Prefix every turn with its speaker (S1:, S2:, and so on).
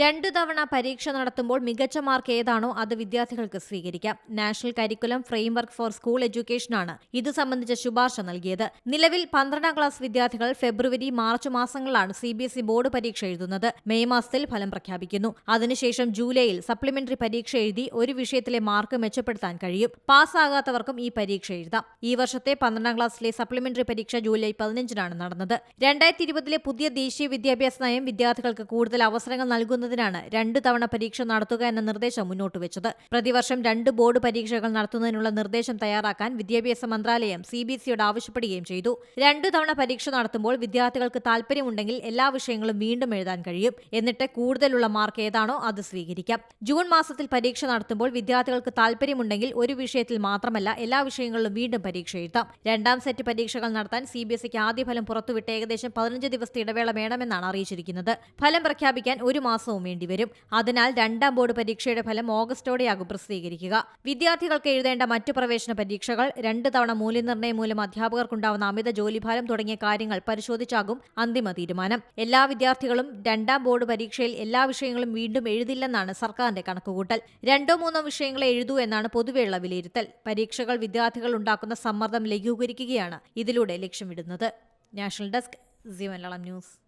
S1: രണ്ടു തവണ പരീക്ഷ നടത്തുമ്പോൾ മികച്ച മാർക്ക് ഏതാണോ അത് വിദ്യാർത്ഥികൾക്ക് സ്വീകരിക്കാം. National curriculum framework for school എഡ്യൂക്കേഷനാണ് ഇത് സംബന്ധിച്ച ശുപാർശ നൽകിയത്. നിലവിൽ പന്ത്രണ്ടാം ക്ലാസ് വിദ്യാർത്ഥികൾ ഫെബ്രുവരി മാർച്ച് മാസങ്ങളിലാണ് C B S E board പരീക്ഷ എഴുതുന്നത്. മെയ് മാസത്തിൽ ഫലം പ്രഖ്യാപിക്കുന്നു. അതിനുശേഷം ജൂലൈയിൽ സപ്ലിമെന്ററി പരീക്ഷ എഴുതി ഒരു വിഷയത്തിലെ മാർക്ക് മെച്ചപ്പെടുത്താൻ കഴിയും. പാസ്സാകാത്തവർക്കും ഈ പരീക്ഷ എഴുതാം. ഈ വർഷത്തെ പന്ത്രണ്ടാം ക്ലാസ്സിലെ സപ്ലിമെന്ററി പരീക്ഷ ജൂലൈ പതിനഞ്ചിനാണ് നടന്നത്. രണ്ടായിരത്തി ഇരുപതിലെ പുതിയ ദേശീയ വിദ്യാഭ്യാസ നയം വിദ്യാർത്ഥികൾക്ക് കൂടുതൽ അവസരങ്ങൾ നൽകുന്നതിനാണ് രണ്ടു തവണ പരീക്ഷ നടത്തുക എന്ന നിർദ്ദേശം മുന്നോട്ട് വെച്ചത്. പ്രതിവർഷം രണ്ട് ബോർഡ് പരീക്ഷകൾ നടത്തുന്നതിനുള്ള നിർദ്ദേശം തയ്യാറാക്കാൻ വിദ്യാഭ്യാസ മന്ത്രാലയം സി ബി എസ്ഇയോട് ആവശ്യപ്പെടുകയും ചെയ്തു. രണ്ടു തവണ പരീക്ഷ നടത്തുമ്പോൾ വിദ്യാർത്ഥികൾക്ക് താൽപ്പര്യമുണ്ടെങ്കിൽ എല്ലാ വിഷയങ്ങളും വീണ്ടും എഴുതാൻ കഴിയും. എന്നിട്ട് കൂടുതലുള്ള മാർക്ക് ഏതാണോ അത് സ്വീകരിക്കാം. ജൂൺ മാസത്തിൽ പരീക്ഷ നടത്തുമ്പോൾ വിദ്യാർത്ഥികൾക്ക് താൽപ്പര്യമുണ്ടെങ്കിൽ ഒരു വിഷയത്തിൽ മാത്രമല്ല എല്ലാ വിഷയങ്ങളിലും വീണ്ടും പരീക്ഷ എഴുതാം. രണ്ടാം സെറ്റ് പരീക്ഷകൾ നടത്താൻ സി ബി ആദ്യ ഫലം പുറത്തുവിട്ട് ഏകദേശം പതിനഞ്ച് ദിവസത്തെ ഇടവേള വേണമെന്നാണ് അറിയിച്ചിരിക്കുന്നത്. ഫലം പ്രഖ്യാപിക്കാൻ ഒരു മാസവും വേണ്ടിവരും. അതിനാൽ രണ്ടാം ബോർഡ് പരീക്ഷയുടെ ഫലം ഓഗസ്റ്റോടെയാകും പ്രസിദ്ധീകരിക്കുക. വിദ്യാർത്ഥികൾക്ക് എഴുതേണ്ട മറ്റു പ്രവേശന പരീക്ഷകൾ രണ്ട് തവണ മൂല്യനിർണയം മൂലം അധ്യാപകർക്കുണ്ടാവുന്ന അമിത ജോലിഭാരം തുടങ്ങിയ കാര്യങ്ങൾ പരിശോധിച്ചാകും അന്തിമ തീരുമാനം. എല്ലാ വിദ്യാർത്ഥികളും രണ്ടാം ബോർഡ് പരീക്ഷയിൽ എല്ലാ വിഷയങ്ങളും വീണ്ടും എഴുതില്ലെന്നാണ് സർക്കാരിന്റെ കണക്കുകൂട്ടൽ. രണ്ടോ മൂന്നോ വിഷയങ്ങളെ എഴുതൂ എന്നാണ് പൊതുവെയുള്ള വിലയിരുത്തൽ. പരീക്ഷകൾ വിദ്യാർത്ഥികൾ ഉണ്ടാക്കുന്ന സമ്മർദ്ദം ലഘൂകരിക്കുകയാണ് ഇതിലൂടെ ലക്ഷ്യമിടുന്നത്. National desk Zee Malayalam news.